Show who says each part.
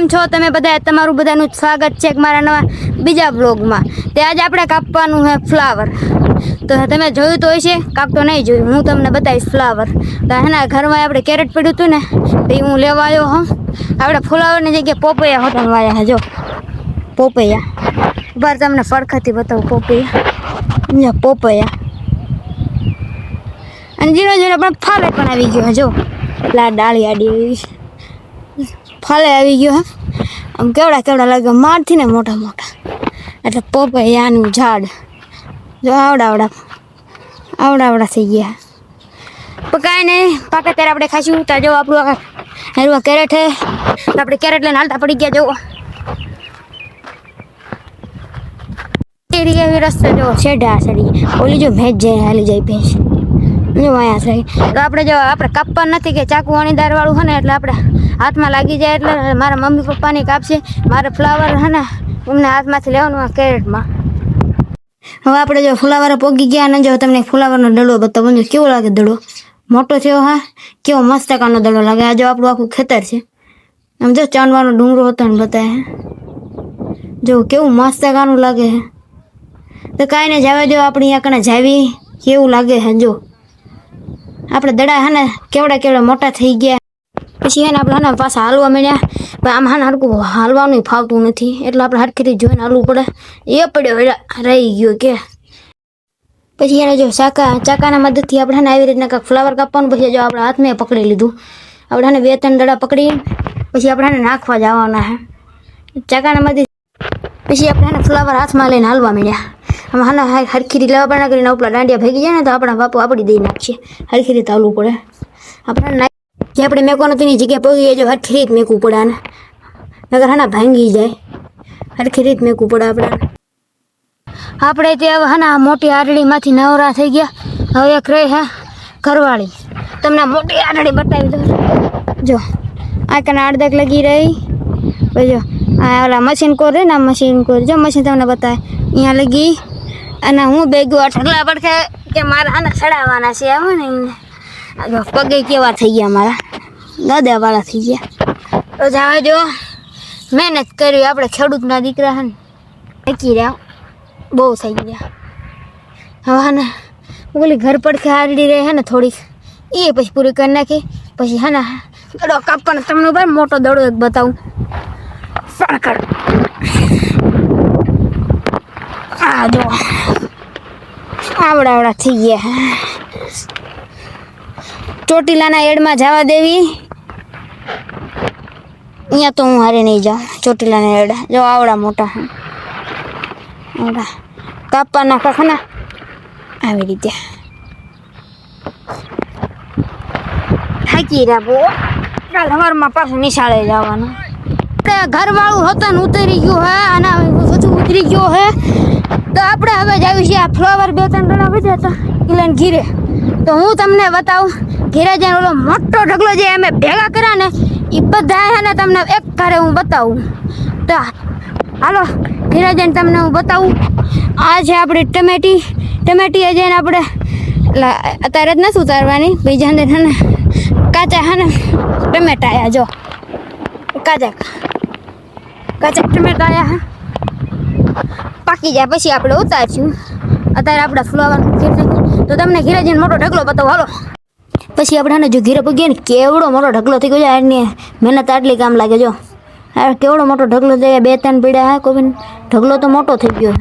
Speaker 1: કેમ છો? તમે બધા તમારું બધાનું સ્વાગત છે મારા નવા બીજા બ્લોગમાં તે આજે આપણે કાપવાનું છે ફ્લાવર તો તમે જોયું તો હશે, કાપતો નહીં જોયું. હું તમને બતાવીશ ફ્લાવર તો એના ઘરમાં આપણે કેરેટ પડ્યું હતું ને એ હું લેવા આવ્યો હા. આપણે ફ્લાવરની જગ્યાએ પોપૈયા હોટલ વાયા હજો પોપૈયા. બાર તમને ફરખાથી બતાવું, પોપૈયા. પોપૈયા. અને જીરો જીરો પણ ફાવે પણ આવી ગયો જો. લા ડાળી, આડી એવી ફાલે આવી ગયો હે આમ કેવડા કેવડા લાગે મારથી ને મોટા મોટા એટલે પોપૈયાનું ઝાડ જો આવડા આવડા આવડા આવડા થઈ ગયા પણ કાંઈ નહીં પાકે ત્યારે આપણે ખાઈશું તો જો આપણું આ હેરું આ કેરેટ હે તો આપણે કેરેટ લઈને હાલતા પડી ગયા જો એરી એવી રસ્તો જો શેઢા સડી ઓલી જો ભેંસ જાય હાલી જાય ભેંસ અહીંયા થઈ તો આપણે જો આપણે કાપવા નથી કે ચાકુ અણીદાર વાળું છે ને એટલે આપણે હાથમાં લાગી જાય એટલે મારા મમ્મી પપ્પાની કાપશે. મારે ફ્લાવર છે ને એમને હાથમાંથી લેવાનું આ કેરેટમાં. હવે આપણે જો ફુલાવર પોગી ગયા અને જો તમને ફુલાવરનો દડો બતાવો. જો કેવો લાગે દડો મોટો થયો હા? કેવો મસ્ત કાનો દડો લાગે? આ જો આપણું આખું ખેતર છે. આમ જો ચાંદવાનો ડુંગરો હતો ને બતાવે જો કેવું મસ્ત કાનું લાગે હે. તો કાંઈ ને જવા જો આપણી આ કણે જાવી. કેવું લાગે હે, જો. આપણે દડા હાને કેવડા કેવડા મોટા થઈ ગયા. પછી એને આપણે હાને પાછા હાલવા મળ્યા આમ હાને હરકું હાલવાનું ફાવતું નથી. એટલે આપણે હરખીથી જોઈને હાલવું પડે. એ પડ્યો રહી ગયો કે. પછી એને જો ચાકા ચાકાના મદદથી આપણે હાને આવી રીતના કાંઈક ફ્લાવર કાપવાનું, પછી જો આપણે હાથમાં પકડી લીધું. આપણે હાને બે ત્રણ દડા પકડી પછી આપણે હાને નાખવા જવાના હે. ચાકાના મદદ પછી આપણે હાને ફ્લાવર હાથમાં લઈને હાલવા મળ્યા આમ હા ને હરખી રીતે લેવા પડે કરીને ઉપલા દાંડિયા ભેગી જાય ને તો આપણા બાપુ આપણી દઈ નાખશે હરખી રીતે હાલવું પડે આપણે નાખ- જે આપણે મેકવાનું તેની જગ્યાએ પગી જો હરખી રીત મેકવું પડે આને નગર હા ભાંગી જાય હરખી રીત મેકવું પડે આપણે આપણે તે હવે હા મોટી આરડીમાંથી નવરા થઈ ગયા હવે એક રહી હે ઘરવાળી તમને મોટી આરડી બતાવી દઉં જો આ કને અડધક લગી રહી પછી જો આ ઓલા મશીન કોર રે ને આ મશીન કોર જો મશીન તમને બતાવે અહીંયા લગી અને હું ભેગું આ ઠગલા પડખે કે મારા આને ચડાવવાના છે, આવે ને પગે કેવા થઈ ગયા મારા? દાદાવાળા થઈ ગયા. તો જાવે જો, મહેનત કરવી આપણે ખેડૂતના દીકરા હે ને રહ્યા. બહુ થઈ ગયા. હવે ને, ઓલી ઘર પડખે હારડી રહે હે ને થોડીક, એ પછી પૂરી કરી નાખી. પછી હા ને દડો કાપવાનો તમને ભાઈ મોટો દડો એક બતાવું. ફણકડ આ જો આવડા આવડા થઈ ગયા ચોટીલાના એડમાં જવા દેવી અહીંયા તો હું હારે નહીં જાઉં ચોટીલાના એડ જો આવડા મોટા હે આવડા કાપવાના કાખના આવી રીતે થાકી રહ્યા બહુ કાલ સવારમાં પાછું નિશાળે જવાનું આપણે ઘરવાળું હતું ને ઉતરી ગયું હે અને બધું ઉતરી ગયો હે તો આપણે હવે જાવી છીએ આ ફ્લાવર બે ત્રણ દડા વધ્યા હતા ઇલાન ઘીરે તો હું તમને બતાવું ઘીરે જઈને ઓલો મોટો ઢગલો જે અમે ભેગા કર્યા ને એ બધા હે ને તમને એક ઘરે હું બતાવું તો હાલો ઘીરે જઈને તમને હું બતાવું આ છે આપણી ટમેટી ટમેટી એ જઈને આપણે એટલે અત્યારે જ નથી ઉતારવાની બીજા અંદર હે ને કાચા હે ને ટમેટા આયા જો કાચા કાચા ટમેટા આયા હે પાકી જાય, પછી આપણે ઉતારશું. અત્યારે આપણા ફ્લાવર તો તમને ઘીરે જઈને મોટો ઢગલો બતાવો, હાલો. પછી આપણે જો ઘીરે પગીએ ને, કેવડો મોટો ઢગલો થઈ ગયો છે એની મહેનત આટલી કામ લાગે જો. આ કેવડો મોટો ઢગલો થઈ બે ત્રણ પીડા હા કોઈ ઢગલો તો મોટો થઈ ગયો.